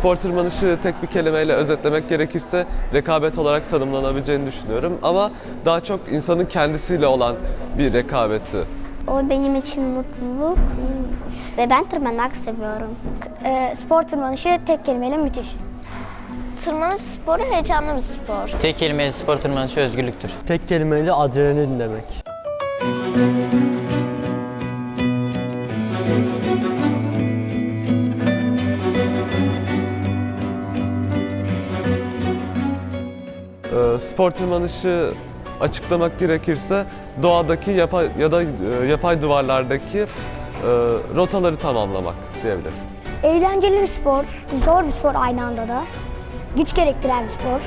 spor tırmanışı tek bir kelimeyle özetlemek gerekirse rekabet olarak tanımlanabileceğini düşünüyorum. Ama daha çok insanın kendisiyle olan bir rekabeti. O benim için mutluluk ve ben tırmanmak seviyorum. Ee, spor tırmanışı tek kelimeyle müthiş. Tırmanış sporu heyecanlı bir spor. Tek kelimeyle spor tırmanışı özgürlüktür. Tek kelimeyle adrenalin demek. Ee, spor tırmanışı açıklamak gerekirse doğadaki yapay ya da e, yapay duvarlardaki e, rotaları tamamlamak diyebilirim. Eğlenceli bir spor, zor bir spor aynı anda da. Güç gerektiren bir spor.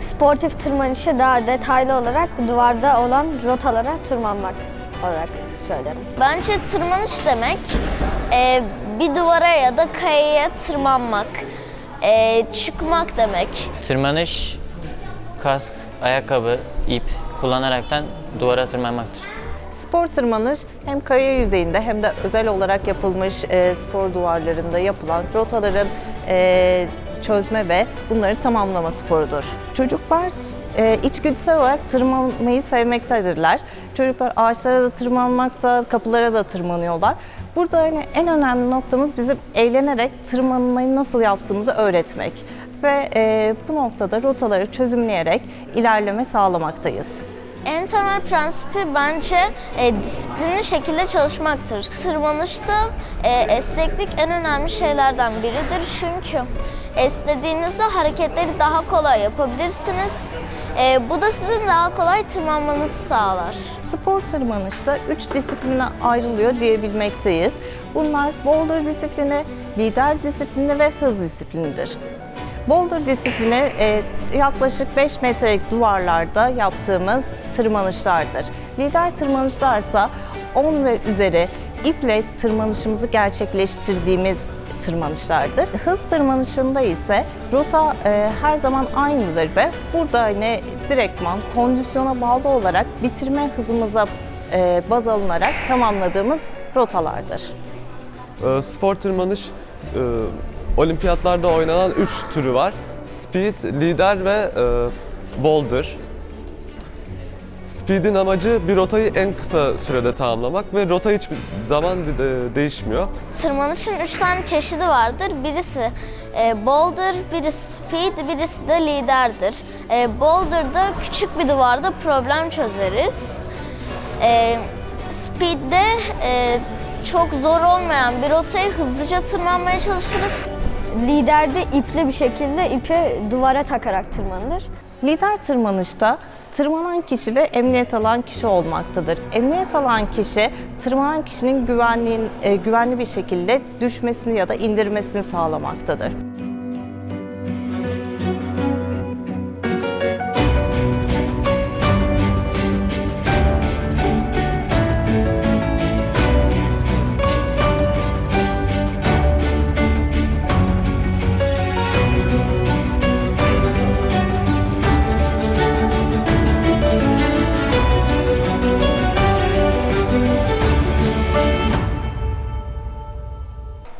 Sportif tırmanışı daha detaylı olarak duvarda olan rotalara tırmanmak olarak söylerim. Bence tırmanış demek e, bir duvara ya da kayaya tırmanmak, e, çıkmak demek. Tırmanış, kask, ayakkabı, ip kullanaraktan duvara tırmanmaktır. Spor tırmanış hem kaya yüzeyinde hem de özel olarak yapılmış e, spor duvarlarında yapılan rotaların e, çözme ve bunları tamamlama sporudur. Çocuklar e, içgüdüsel olarak tırmanmayı sevmektedirler. Çocuklar ağaçlara da tırmanmakta, kapılara da tırmanıyorlar. Burada hani en önemli noktamız bizim eğlenerek tırmanmayı nasıl yaptığımızı öğretmek ve e, bu noktada rotaları çözümleyerek ilerleme sağlamaktayız. En temel prensibi bence e, disiplinli şekilde çalışmaktır. Tırmanışta e, esneklik en önemli şeylerden biridir çünkü esnediğinizde hareketleri daha kolay yapabilirsiniz. E, bu da sizin daha kolay tırmanmanızı sağlar. Spor tırmanışta üç disipline ayrılıyor diyebilmekteyiz. Bunlar boulder disiplini, lider disiplini ve hız disiplinidir. Boulder disiplini e, yaklaşık 5 metrelik duvarlarda yaptığımız tırmanışlardır. Lider tırmanışlarsa 10 ve üzeri iple tırmanışımızı gerçekleştirdiğimiz tırmanışlardır. Hız tırmanışında ise rota e, her zaman aynıdır ve burada hani direktman kondisyona bağlı olarak bitirme hızımıza e, baz alınarak tamamladığımız rotalardır. Ee, Spor tırmanış e, olimpiyatlarda oynanan 3 türü var. Speed, lider ve e, boulder. Speed'in amacı bir rotayı en kısa sürede tamamlamak ve rota hiçbir zaman de- değişmiyor. Tırmanışın üç tane çeşidi vardır. Birisi e, boulder, birisi speed, birisi de liderdir. E, boulder'da küçük bir duvarda problem çözeriz. E, speed'de e, çok zor olmayan bir rotayı hızlıca tırmanmaya çalışırız. Liderde ipli bir şekilde ipi duvara takarak tırmanılır. Lider tırmanışta tırmanan kişi ve emniyet alan kişi olmaktadır. Emniyet alan kişi tırmanan kişinin güvenliğin, e, güvenli bir şekilde düşmesini ya da indirmesini sağlamaktadır.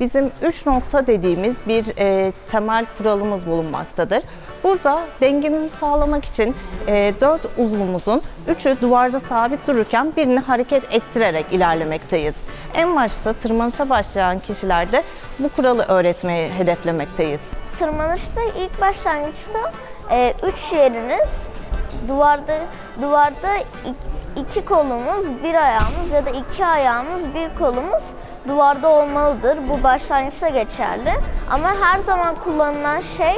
Bizim üç nokta dediğimiz bir e, temel kuralımız bulunmaktadır. Burada dengemizi sağlamak için e, dört uzvumuzun üçü duvarda sabit dururken birini hareket ettirerek ilerlemekteyiz. En başta tırmanışa başlayan kişilerde bu kuralı öğretmeyi hedeflemekteyiz. Tırmanışta ilk başlangıçta e, üç yeriniz duvarda duvarda ik- iki kolumuz, bir ayağımız ya da iki ayağımız, bir kolumuz duvarda olmalıdır. Bu başlangıçta geçerli. Ama her zaman kullanılan şey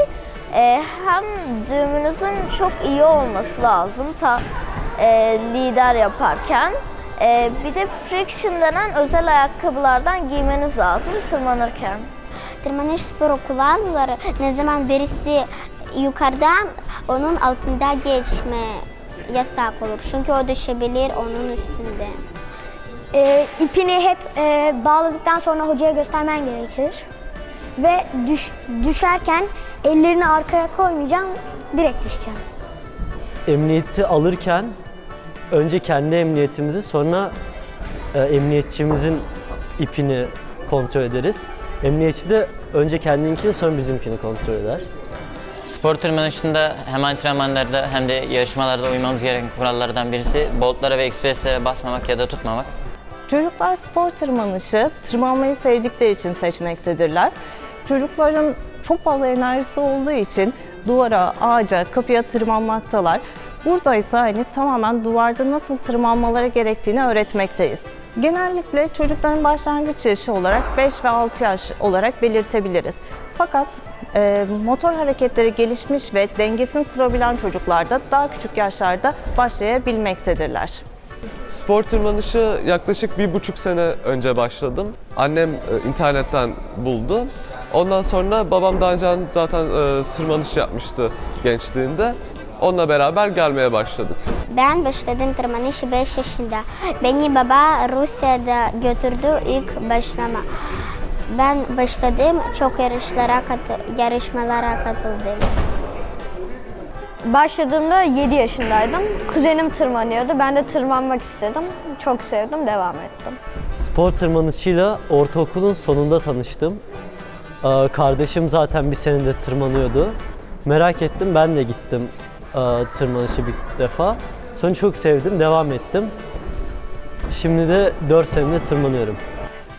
e, hem düğümünüzün çok iyi olması lazım ta e, lider yaparken. E, bir de friction denen özel ayakkabılardan giymeniz lazım tırmanırken. Tırmanış spor okulları ne zaman birisi yukarıdan onun altında geçme yasak olur. Çünkü o düşebilir onun üstünde. Ee, ipini hep e, bağladıktan sonra hocaya göstermen gerekir. Ve düş, düşerken ellerini arkaya koymayacaksın, direkt düşeceksin. Emniyeti alırken önce kendi emniyetimizi sonra e, emniyetçimizin ipini kontrol ederiz. Emniyetçi de önce kendinkini sonra bizimkini kontrol eder. Spor tırmanışında hem antrenmanlarda hem de yarışmalarda uymamız gereken kurallardan birisi boltlara ve ekspreslere basmamak ya da tutmamak. Çocuklar spor tırmanışı tırmanmayı sevdikleri için seçmektedirler. Çocukların çok fazla enerjisi olduğu için duvara, ağaca, kapıya tırmanmaktalar. Burada ise hani tamamen duvarda nasıl tırmanmaları gerektiğini öğretmekteyiz. Genellikle çocukların başlangıç yaşı olarak 5 ve 6 yaş olarak belirtebiliriz. Fakat e, motor hareketleri gelişmiş ve dengesini kurabilen çocuklarda daha küçük yaşlarda başlayabilmektedirler. Spor tırmanışı yaklaşık bir buçuk sene önce başladım. Annem e, internetten buldu. Ondan sonra babam daha önce zaten e, tırmanış yapmıştı gençliğinde. Onunla beraber gelmeye başladık. Ben başladım tırmanışı 5 yaşında. Beni baba Rusya'da götürdü ilk başlama. Ben başladım, çok yarışlara katı- yarışmalara katıldım. Başladığımda 7 yaşındaydım. Kuzenim tırmanıyordu. Ben de tırmanmak istedim. Çok sevdim, devam ettim. Spor tırmanışıyla ortaokulun sonunda tanıştım. Ee, Kardeşim zaten bir senedir tırmanıyordu. Merak ettim, ben de gittim e, tırmanışı bir defa. Sonra çok sevdim, devam ettim. Şimdi de 4 senedir tırmanıyorum.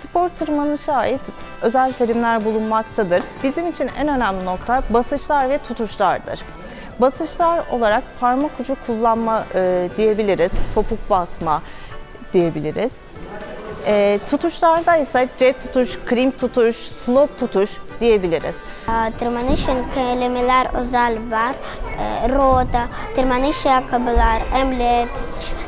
Spor tırmanışa ait özel terimler bulunmaktadır. Bizim için en önemli nokta basışlar ve tutuşlardır. Basışlar olarak parmak ucu kullanma e, diyebiliriz, topuk basma diyebiliriz. E, tutuşlarda ise cep tutuş, krim tutuş, slope tutuş diyebiliriz. Aa, Tırmanışın kelimeler özel var. Ee, Rota, tırmanış ayakkabılar, emlet,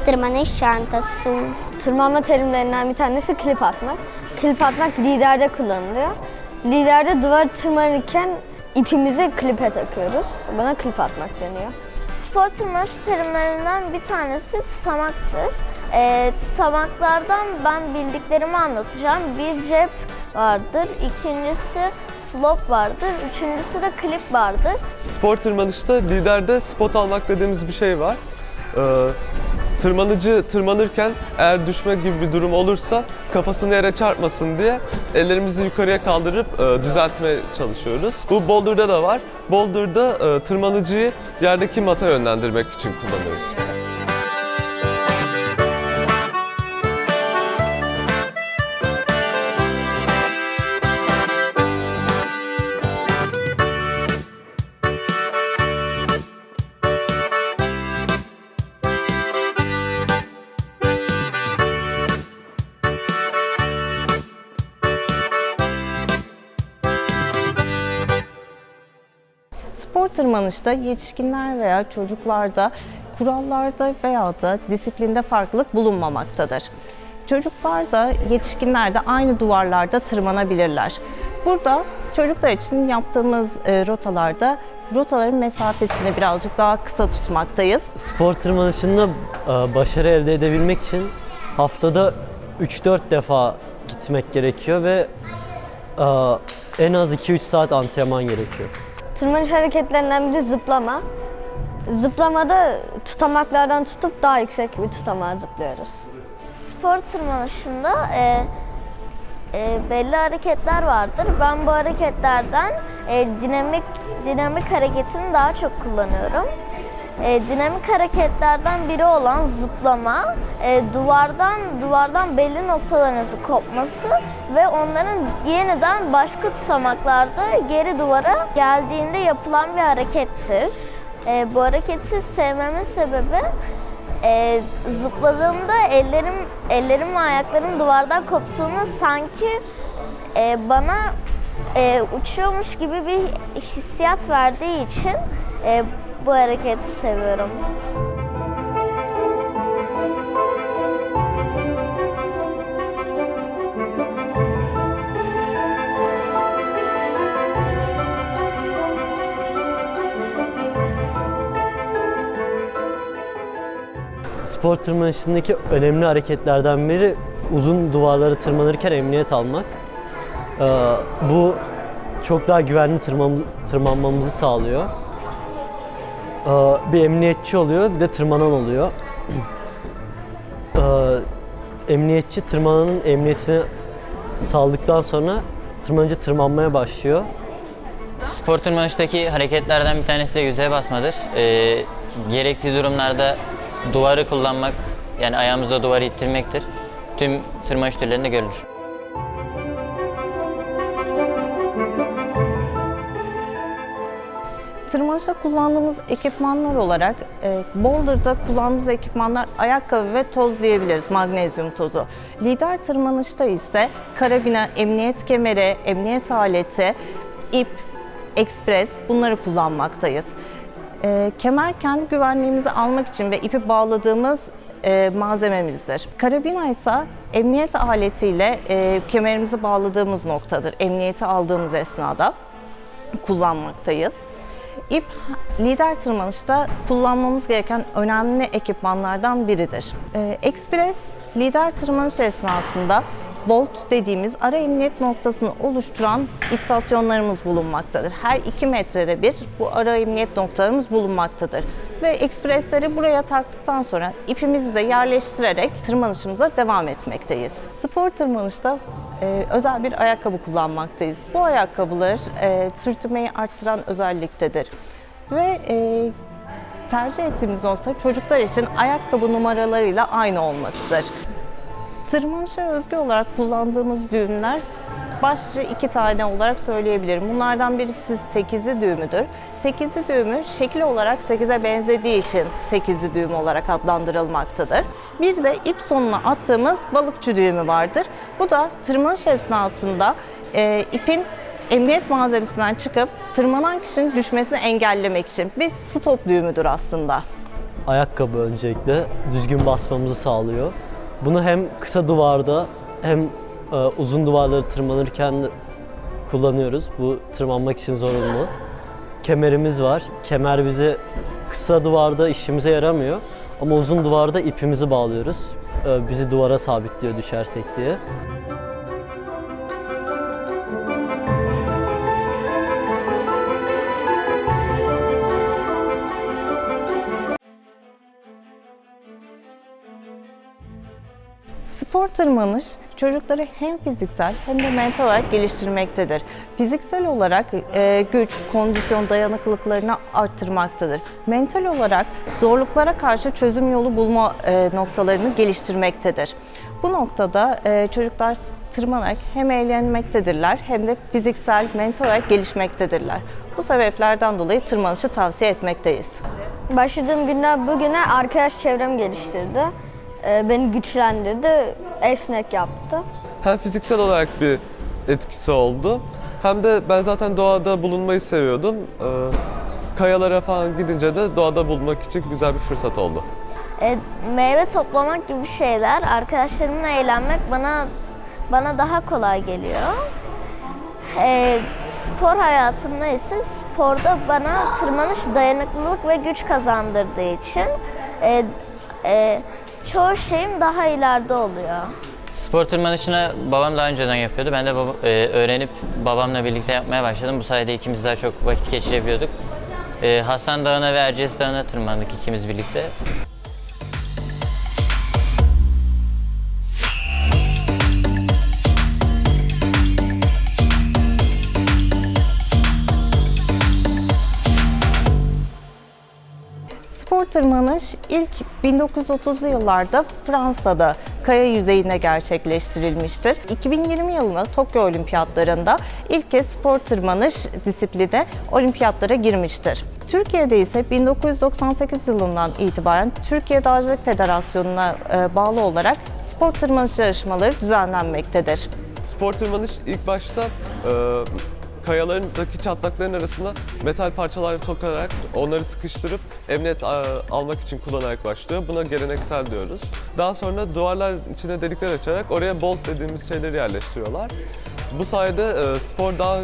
tırmanış çantası. Tırmanma terimlerinden bir tanesi klip atmak. Klip atmak liderde kullanılıyor. Liderde duvar tırmanırken ipimizi klipe takıyoruz. Buna klip atmak deniyor. Spor tırmanışı terimlerinden bir tanesi tutamaktır. Ee, tutamaklardan ben bildiklerimi anlatacağım. Bir cep vardır, ikincisi slope vardır, üçüncüsü de klip vardır. Spor tırmanışta liderde spot almak dediğimiz bir şey var. Ee, tırmanıcı tırmanırken eğer düşme gibi bir durum olursa kafasını yere çarpmasın diye ellerimizi yukarıya kaldırıp e, düzeltmeye çalışıyoruz. Bu boulder'da da var. Boulder'da e, tırmanıcıyı yerdeki mata yönlendirmek için kullanıyoruz. Spor tırmanışta yetişkinler veya çocuklarda kurallarda veya da disiplinde farklılık bulunmamaktadır. Çocuklar da yetişkinler de aynı duvarlarda tırmanabilirler. Burada çocuklar için yaptığımız e, rotalarda rotaların mesafesini birazcık daha kısa tutmaktayız. Spor tırmanışında e, başarı elde edebilmek için haftada 3-4 defa gitmek gerekiyor ve e, en az 2-3 saat antrenman gerekiyor. Tırmanış hareketlerinden biri zıplama. Zıplamada tutamaklardan tutup daha yüksek bir tutamağa zıplıyoruz. Spor tırmanışında e, e, belli hareketler vardır. Ben bu hareketlerden e, dinamik dinamik hareketini daha çok kullanıyorum. E, dinamik hareketlerden biri olan zıplama, e, duvardan duvardan belli noktalarınızı kopması ve onların yeniden başka tutamaklarda geri duvara geldiğinde yapılan bir harekettir. E, bu hareketi sevmemin sebebi e, zıpladığımda ellerim ellerim ve ayaklarım duvardan koptuğunda sanki e, bana e, uçuyormuş gibi bir hissiyat verdiği için e, bu hareketi seviyorum. Spor tırmanışındaki önemli hareketlerden biri uzun duvarları tırmanırken emniyet almak. Ee, bu çok daha güvenli tırman- tırmanmamızı sağlıyor. Ee, bir emniyetçi oluyor, bir de tırmanan oluyor. Ee, emniyetçi tırmananın emniyetini sağladıktan sonra tırmanıcı tırmanmaya başlıyor. Spor tırmanıştaki hareketlerden bir tanesi de yüzeye basmadır. Ee, gerektiği durumlarda duvarı kullanmak, yani ayağımızla duvarı ittirmektir. Tüm tırmanış türlerinde görülür. Tırmanışta kullandığımız ekipmanlar olarak e, boulder'da kullandığımız ekipmanlar ayakkabı ve toz diyebiliriz, magnezyum tozu. Lider tırmanışta ise karabina, emniyet kemeri, emniyet aleti, ip, ekspres bunları kullanmaktayız. E, kemer kendi güvenliğimizi almak için ve ipi bağladığımız e, malzememizdir. Karabina ise emniyet aletiyle e, kemerimizi bağladığımız noktadır. Emniyeti aldığımız esnada kullanmaktayız. İp lider tırmanışta kullanmamız gereken önemli ekipmanlardan biridir. Ee, Express lider tırmanış esnasında Bolt dediğimiz ara emniyet noktasını oluşturan istasyonlarımız bulunmaktadır. Her 2 metrede bir bu ara emniyet noktalarımız bulunmaktadır. Ve ekspresleri buraya taktıktan sonra ipimizi de yerleştirerek tırmanışımıza devam etmekteyiz. Spor tırmanışta e, özel bir ayakkabı kullanmaktayız. Bu ayakkabılar e, sürtünmeyi arttıran özelliktedir. Ve e, tercih ettiğimiz nokta çocuklar için ayakkabı numaralarıyla aynı olmasıdır. Tırmanışa özgü olarak kullandığımız düğümler başlıca iki tane olarak söyleyebilirim. Bunlardan birisi 8'li düğümüdür. 8'li düğümü şekil olarak 8'e benzediği için 8'li düğüm olarak adlandırılmaktadır. Bir de ip sonuna attığımız balıkçı düğümü vardır. Bu da tırmanış esnasında e, ipin emniyet malzemesinden çıkıp tırmanan kişinin düşmesini engellemek için bir stop düğümüdür aslında. Ayakkabı öncelikle düzgün basmamızı sağlıyor. Bunu hem kısa duvarda hem uzun duvarları tırmanırken kullanıyoruz. Bu tırmanmak için zorunlu. Kemerimiz var. Kemer bize kısa duvarda işimize yaramıyor. Ama uzun duvarda ipimizi bağlıyoruz. E, bizi duvara sabitliyor düşersek diye. Spor tırmanış çocukları hem fiziksel hem de mental olarak geliştirmektedir. Fiziksel olarak e, güç, kondisyon, dayanıklılıklarını arttırmaktadır. Mental olarak zorluklara karşı çözüm yolu bulma e, noktalarını geliştirmektedir. Bu noktada e, çocuklar tırmanarak hem eğlenmektedirler hem de fiziksel, mental olarak gelişmektedirler. Bu sebeplerden dolayı tırmanışı tavsiye etmekteyiz. Başladığım günden bugüne arkadaş çevrem geliştirdi. Ee, Beni güçlendirdi, esnek yaptı. Hem fiziksel olarak bir etkisi oldu hem de ben zaten doğada bulunmayı seviyordum. Ee, kayalara falan gidince de doğada bulunmak için güzel bir fırsat oldu. E, meyve toplamak gibi şeyler, arkadaşlarımla eğlenmek bana bana daha kolay geliyor. E, spor hayatımda ise sporda bana tırmanış dayanıklılık ve güç kazandırdığı için e, e, çoğu şeyim daha ileride oluyor. Spor tırmanışını babam daha önceden yapıyordu. Ben de baba- e, öğrenip babamla birlikte yapmaya başladım. Bu sayede ikimiz daha çok vakit geçirebiliyorduk. E, Hasan Dağı'na ve Erciyes Dağı'na tırmandık ikimiz birlikte. İlk 1930'lu yıllarda Fransa'da kaya yüzeyinde gerçekleştirilmiştir. 2020 yılında Tokyo Olimpiyatlarında ilk kez spor tırmanış disiplini olimpiyatlara girmiştir. Türkiye'de ise 1998 yılından itibaren Türkiye Dağcılık Federasyonu'na e, bağlı olarak spor tırmanış yarışmaları düzenlenmektedir. Spor tırmanış ilk başta e, kayalarındaki çatlakların arasına metal parçalar sokarak onları sıkıştırıp emniyet e, almak için kullanarak başlıyor. Buna geleneksel diyoruz. Daha sonra duvarlar içine delikler açarak oraya bolt dediğimiz şeyleri yerleştiriyorlar. Bu sayede e, spor daha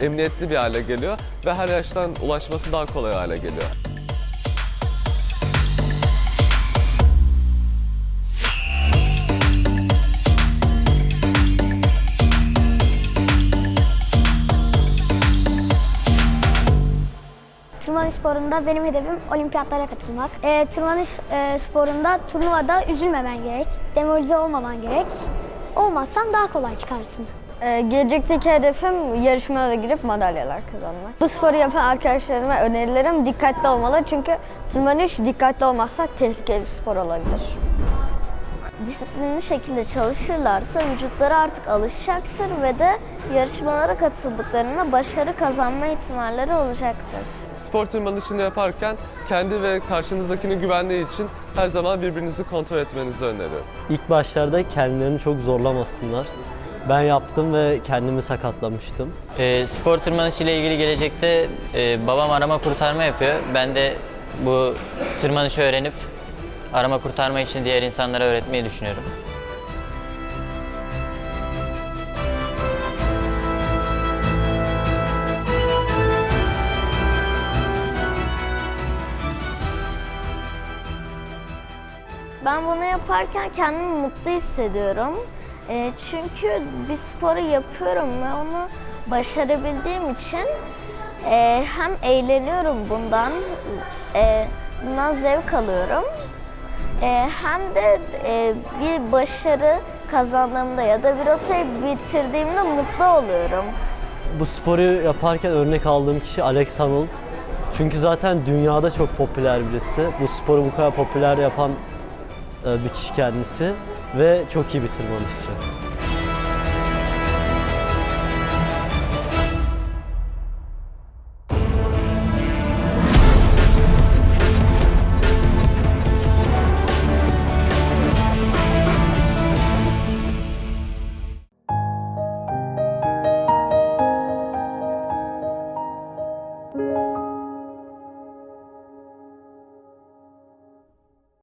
emniyetli bir hale geliyor ve her yaştan ulaşması daha kolay hale geliyor. Tırmanış sporunda benim hedefim olimpiyatlara katılmak. Ee, tırmanış e, sporunda turnuvada üzülmemen gerek, demoralize olmaman gerek. Olmazsan daha kolay çıkarsın. Ee, gelecekteki hedefim yarışmalara girip madalyalar kazanmak. Bu sporu yapan arkadaşlarıma önerilerim dikkatli olmalı çünkü tırmanış dikkatli olmazsak tehlikeli bir spor olabilir. Disiplinli şekilde çalışırlarsa vücutları artık alışacaktır ve de yarışmalara katıldıklarında başarı kazanma ihtimalleri olacaktır. Spor tırmanışını yaparken kendi ve karşınızdakinin güvenliği için her zaman birbirinizi kontrol etmenizi öneriyorum. İlk başlarda kendilerini çok zorlamasınlar. Ben yaptım ve kendimi sakatlamıştım. Ee, spor tırmanışı ile ilgili gelecekte e, babam arama kurtarma yapıyor. Ben de bu tırmanışı öğrenip arama kurtarma için diğer insanlara öğretmeyi düşünüyorum. Ben bunu yaparken kendimi mutlu hissediyorum. Eee, çünkü bir sporu yapıyorum ve onu başarabildiğim için eee, hem eğleniyorum bundan, eee, bundan zevk alıyorum. Eee, hem de eee, bir başarı kazandığımda ya da bir rotayı bitirdiğimde mutlu oluyorum. Bu sporu yaparken örnek aldığım kişi Alex Honnold. Çünkü zaten dünyada çok popüler birisi. Bu sporu bu kadar popüler yapan e, bir kişi kendisi ve çok iyi bir.